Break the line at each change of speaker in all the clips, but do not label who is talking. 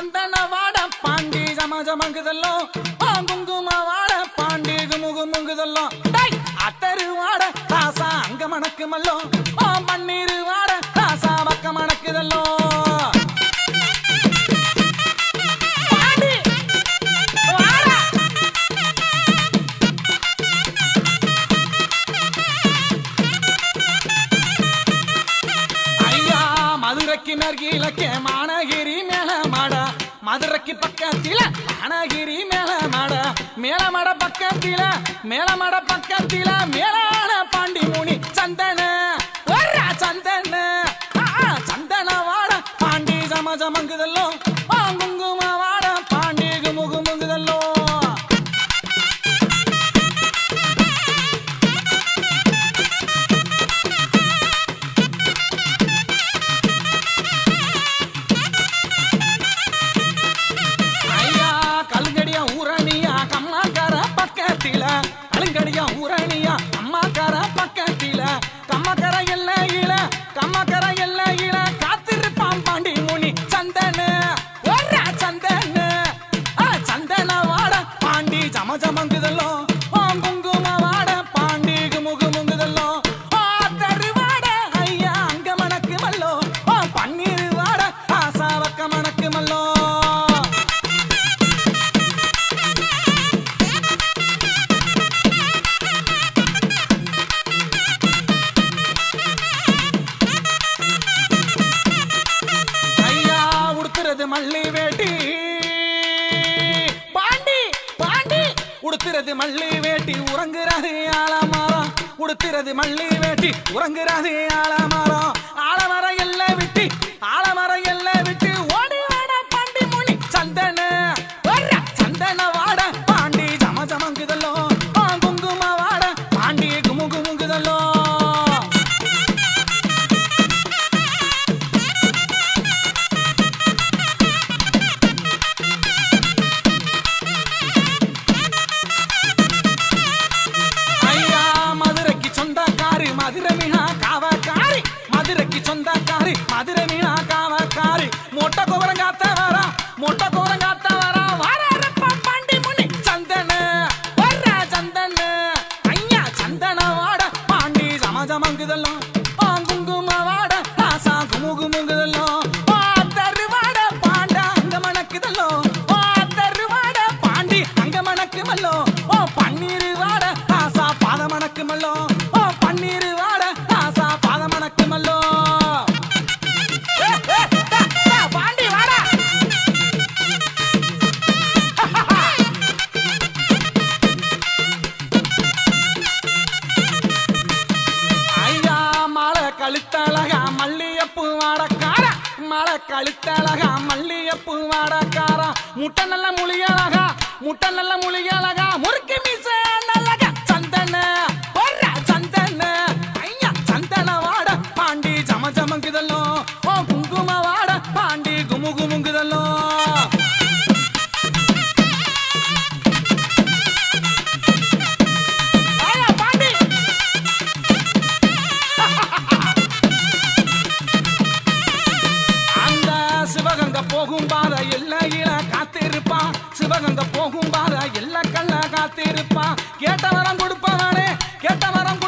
சந்தன வாட பாண்டி ஜம ஜமங்குதல்லோ குங்கும வாட பாண்டி குமுகு முங்குதெல்லாம் அத்தரு வாட ராசா அங்க மணக்கு மல்லோ பன்னீர் வாட ராசா பக்க மணக்குதெல்லோ மதுரைக்கு நர்கிலக்கே மாநகிரி மேல மதுரைக்கு பக்கத்தில மானகிரி மேல மாட மேலமட பக்கத்தில மேலமட பக்கத்தில மேலான பாண்டி முனி சந்தன. சந்தன சந்தன வாட பாண்டி ஜம ஜமங்குதல்லோ உடுத்துறது மல்லி வேட்டி. பாண்டி பாண்டி. உடுத்துறது மல்லி வேட்டி உறங்குறது ஆலமரம். உடுத்துறது மல்லி வேட்டி உறங்குறது ஆலமரம். ஆலமரம் எல்லை விட்டு ஆலமரம் எல்லை விட்டு மதுரைக்கு சொந்தக்காரி மதுரை மீனா காவக்காரி மொட்டை கோபுரங்காத்த வரா மொட்டை கோபுரங்காத்த வரா வாரப்பா பாண்டி முனி சந்தன வர்ற சந்தன. ஐயா சந்தன வாட பாண்டி ஜம குங்கும வாட ராசா குமு தருவாட பாண்டா அங்க மணக்குதல்லோ மல்லியப்பு வாடக்கார? மழை கழுத்தழகா மல்லியப்பு வாடக்காரா? முட்டை நல்ல முழியழகா முட்டை நல்ல முழியழகா முறுக்கு மீச நல்லக சந்தன எல்லாம் பாத காத்திருப்பான் கேட்ட வரம் கொடுப்பவனே கேட்ட வரம்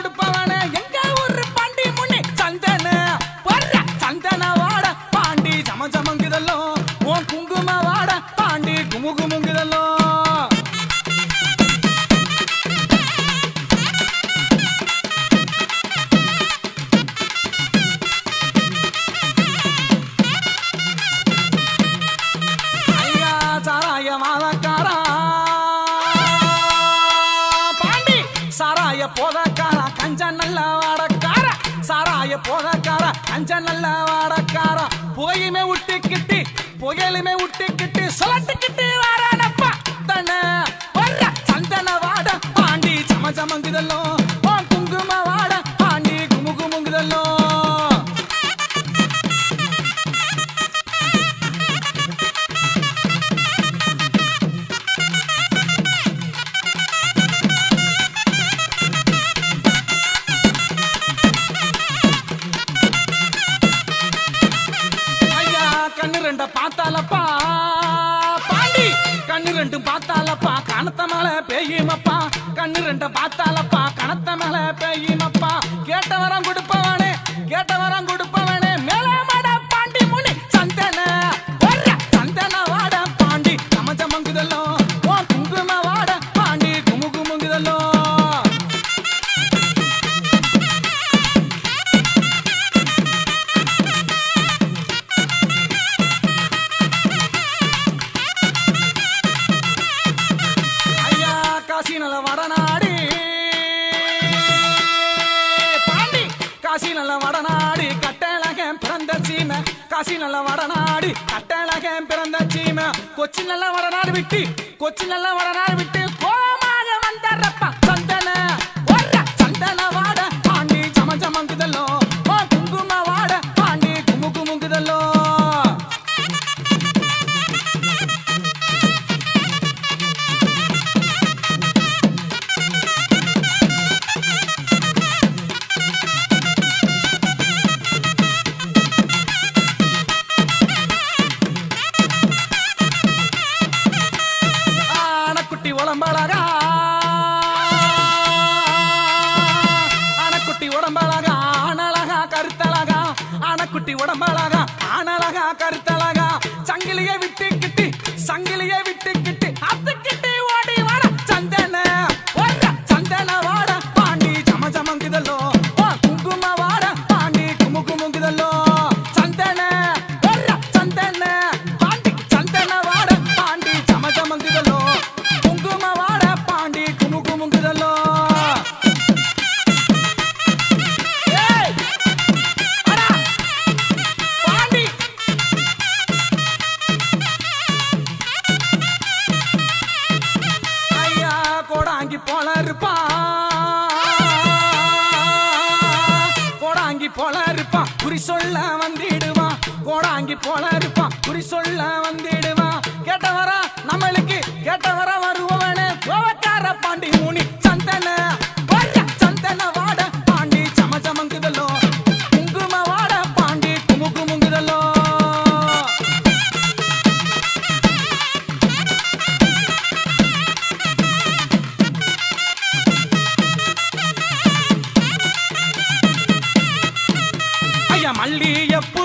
போதக்காரா அஞ்ச நல்ல வாடக்கார. புகையுமே விட்டு கிட்டி புகையிலுமே விட்டு விட்டுக்கிட்டு சொல்லட்டுக்கிட்டு வாரானப்பா. தன வர்ற சந்தன வாட பாண்டி சம சமங்குதல்லோ பார்த்தாலப்பா. பாண்டி கண்ணு ரெண்டும் பார்த்தாலப்பா. கணத்த மேல பெய்யுமப்பா கண்ணு ரெண்டும் பார்த்தாலப்பா. கணத்த மேல பெய்யுமப்பா தென்காசி நல்ல வடநாடு கட்டழகம் பிறந்த சீமா. கொச்சி நல்ல வடநாடு விட்டு கொச்சி நல்ல வடநாடு விட்டு கோம வாந்தி போல இருப்பான் குறி சொல்ல வந்துடுவான் கேட்டவரா நம்மளுக்கு கேட்டவர வருவவனே கோவக்கார பாண்டி மூனி சந்தன. சந்தன வாட பாண்டி சம சமங்குதலோ. குங்கும வாட பாண்டி குமு குமுங்குதலோ. மல்லியப்பு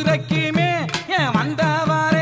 மதுரைக்குமே ஏன் வந்தவாரே